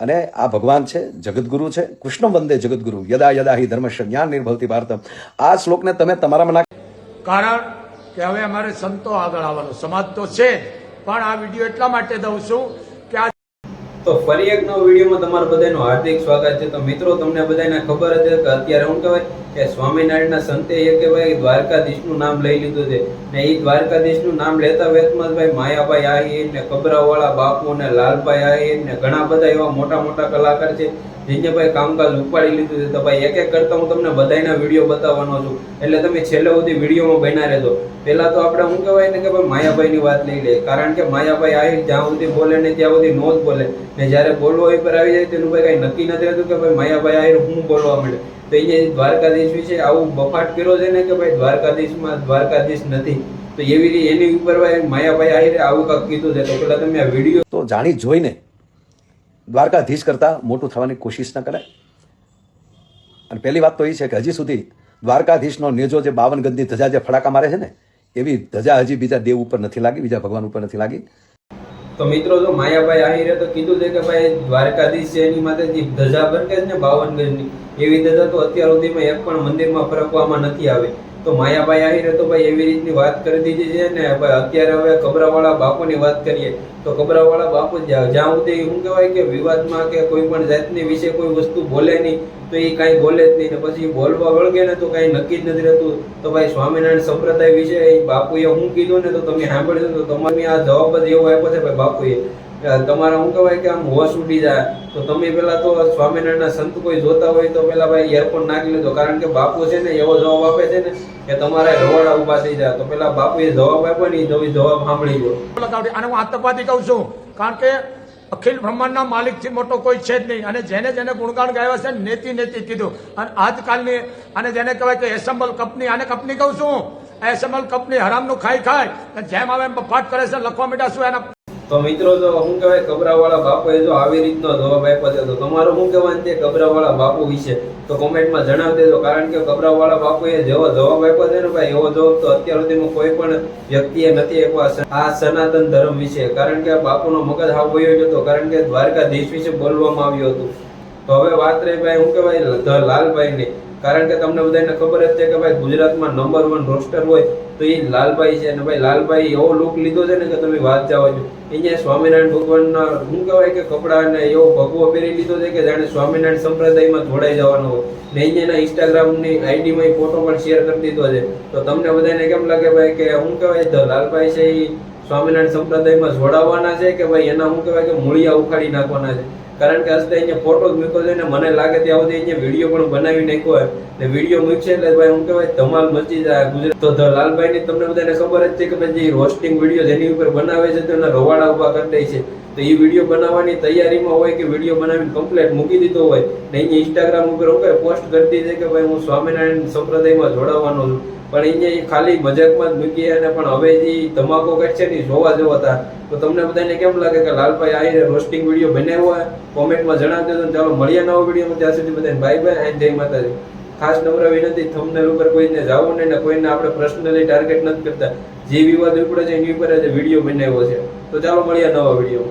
અને આ ભગવાન છે જગદગુરુ છે કૃષ્ણ વંદે જગદગુરુ. યદા યદા હિ ધર્મસ્ય જ્ઞાન નિર્ભવતી ભારતમ. આ શ્લોકને તમે તમારામાં નાખ કારણ કે હવે અમારે સંતો આગળ આવવાનો. સમાજ તો છે પણ આ વીડિયો એટલા માટે દઉં છું કે આ તો ફરી એક નવો વિડીયોમાં તમારું બધાનું હાર્દિક સ્વાગત છે. તો મિત્રો તમને બધાને ખબર હશે કે અત્યારે શું કહેવાય કે સ્વામિનારાયણના સંતે એ કહેવાય દ્વારકાધીશનું નામ લઈ લીધું છે. ને એ દ્વારકાધીશનું નામ લેતા વેતમાં ભાઈ માયાભાઈ આહીર ને કબરાવાળા બાપુ ને લાલભાઈ આહીર ને ઘણા બધા એવા મોટા મોટા કલાકાર છે, જેને ભાઈ કામકાજ ઉપાડી લીધું છે. તો ભાઈ એક એક કરતા હું તમને બધાના વીડિયો બતાવવાનો છું. એટલે તમે છેલ્લે સુધી વિડીયોમાં બન્યા રહેજો. પહેલાં તો આપણે શું કહેવાય ને કે ભાઈ માયાભાઈની વાત લઈ લે કારણ કે માયાભાઈ આવી જ્યાં સુધી બોલે ને ત્યાં સુધી નો જ બોલે. ને જ્યારે બોલવો એ પર આવી જાય તેનું ભાઈ કાંઈ નક્કી નથી રહેતું કે ભાઈ માયાભાઈ આહિર હું બોલવા માંડે. તો એ દ્વારકાધીશ વિશે આવું બફાટ કર્યો છે ને કે ભાઈ દ્વારકાધીશમાં દ્વારકાધીશ નથી? તો એવી રીતે એની ઉપર ભાઈ માયાભાઈ આહિરે આવું કાંક કીધું છે. તો પેલા તમે આ વીડિયો તો જાણી જોઈને દ્વારકાધીશ કરતા મોટું થવાની કોશિશ ન કરાય. અને પહેલી વાત તો એ છે કે હજી સુધી દ્વારકાધીશનો નેજો જે બાવન ગજની ધજા જે ફડાકા મારે છે ને, એવી ધજા હજી બીજા દેવ ઉપર નથી લાગી, બીજા ભગવાન ઉપર નથી લાગી. તો મિત્રો, જો માયાભાઈ આહિરે તો કીધું છે કે ભાઈ દ્વારકાધીશ છે એની માટે જે ધજા ભરકે છે ને બાવન ગજની, એવી ધજા તો અત્યાર સુધીમાં એક પણ મંદિરમાં ફરકવામાં નથી આવી. તો માયાભાઈ આહિરે તો ભાઈ એવી રીતની વાત કરી દીધી છે ને ભાઈ અત્યારે હવે કબરાવાળા બાપુની વાત કરીએ તો કબરાવાળા બાપુ જ્યાં જ્યાં સુધી શું કહેવાય કે વિવાદમાં કે કોઈ પણ જાતની વિશે કોઈ વસ્તુ બોલે નહીં, તો એ કાંઈ બોલે જ નહીં ને પછી બોલવા વળગે ને તો કાંઈ નક્કી જ નથી રહેતું. તો ભાઈ સ્વામિનારાયણ સંપ્રદાય વિશે બાપુએ શું કીધું ને તો તમે સાંભળશો તો તમારે આ જવાબ જ એવો આપ્યો છે ભાઈ બાપુએ. તમારા શું કહેવાય કે આમ હોશ ઉડી જાય. તો તમે પેલા તો સ્વામિનારાયણના સંત કોઈ જોતા હોય તો પેલા ભાઈ એરપોર્ટ નાખી લેજો. કારણ કે બાપુ છે ને, એવો જવાબ આપે છે ને કે તમારા રવાડા ઊભા થઈ જાય. તો પેલા બાપુએ જવાબ આપ્યો ને એ જવાબ સાંભળી લો. અને હું આતંકવાદી કહું છું. કારણ કે અખિલ બ્રહ્માંડના માલિકથી મોટો કોઈ છે જ નહીં. અને જેને જેને ગુણગાન ગાયા છે નેતિ નેતિ કીધું. અને આજકાલની, અને જેને કહેવાય કે એસેમ્બલ કંપની, આને કંપની કહું છું. એસેમ્બલ કંપની હરામનું ખાઈ ખાય જેમ આવે એમ બફાટ કરે છે, લખવા મીઠા શું એના તો મિત્રો, જો શું કહેવાય કબરાવાળા બાપુએ જો આવી રીતનો જવાબ આપ્યો છે, તો તમારું શું કહેવાનું છે કબરાવાળા બાપુ વિશે? તો કોમેન્ટમાં જણાવી દેજો કારણ કે કબરાવાળા બાપુએ જેવો જવાબ આપ્યો છે ને ભાઈ, એવો જવાબ તો અત્યાર સુધીમાં કોઈ પણ વ્યક્તિએ નથી આપ્યો આ સનાતન ધર્મ વિશે. કારણ કે બાપુનો મગજ હાવ વયો હતો, કારણ કે દ્વારકાધીશ વિશે બોલવામાં આવ્યું હતું. તો હવે વાત રહી ભાઈ, શું કહેવાય લાલભાઈ લાલભાઈની. કારણ કે તમને બધાને ખબર જ છે કે ભાઈ ગુજરાતમાં નંબર વન રોસ્ટર હોય તો એ લાલભાઈ છે અને ભાઈ લાલભાઈ એવો લુક લીધો છે ને કે તમે વાત જાઓ છો. અહીંયા સ્વામિનારાયણ ભગવાનના શું કહેવાય કે કપડા ને એવો ભગવો પહેરી લીધો છે કે જાણે સ્વામિનારાયણ સંપ્રદાયમાં જોડાઈ જવાનો હોય. ને અહીંયાના ઇન્સ્ટાગ્રામની આઈડીમાં એ ફોટો પણ શેર કરી દીધો છે. તો તમને બધાને કેમ લાગે ભાઈ કે શું કહેવાય, તો લાલભાઈ છે એ સ્વામિનારાયણ સંપ્રદાયમાં જોડાવાના છે કે ભાઈ એના શું કહેવાય કે મૂળિયા ઉખાડી નાખવાના છે? કારણ કે હસ્તે અહીંયા ફોટો જ મૂક્યો છે ને મને લાગે ત્યાં સુધી અહીંયા વીડિયો પણ બનાવી નાખ્યો હોય. ને વીડિયો મૂકશે એટલે ભાઈ હું કહેવાય ધમાલ મચી જાય ગુજરાત. તો ધ લાલભાઈ ની તમને બધાને ખબર જ છે કે ભાઈ જે રોસ્ટિંગ વીડિયો જેની ઉપર બનાવે છે તો એના રવાડા ઊભા કરી છે. તો એ વીડિયો બનાવવાની તૈયારીમાં હોય કે વીડિયો બનાવીને કમ્પ્લેટ મૂકી દીધો હોય ને અહીંયા ઇન્સ્ટાગ્રામ ઉપર હું પોસ્ટ કરતી છે કે ભાઈ હું સ્વામિનારાયણ સંપ્રદાયમાં જોડાવાનો છું. પણ અહીંયા એ ખાલી મજાકમાં જ મૂકી અને પણ હવે જે ધમાકો છે ને જોવા જવા હતા તો તમને બધાને કેમ લાગે કે લાલભાઈ આ રોસ્ટિંગ વીડિયો બનાવ્યો હોય? કોમેન્ટમાં જણાવી દેજો ચાલો મળીએ નવો વીડિયો ત્યાં સુધી બધાને બાય બાય એન્ડ જય માતાજી. ખાસ નમ્ર વિનંતી થંબનેલ ઉપર કોઈને જવું નહીં ને કોઈને આપણે પર્સનલી ટાર્ગેટ નથી કરતા. જે વિવાદ ઉપડે છે એની ઉપર આજે વીડિયો બનાવ્યો છે. તો ચાલો મળીએ નવા વીડિયો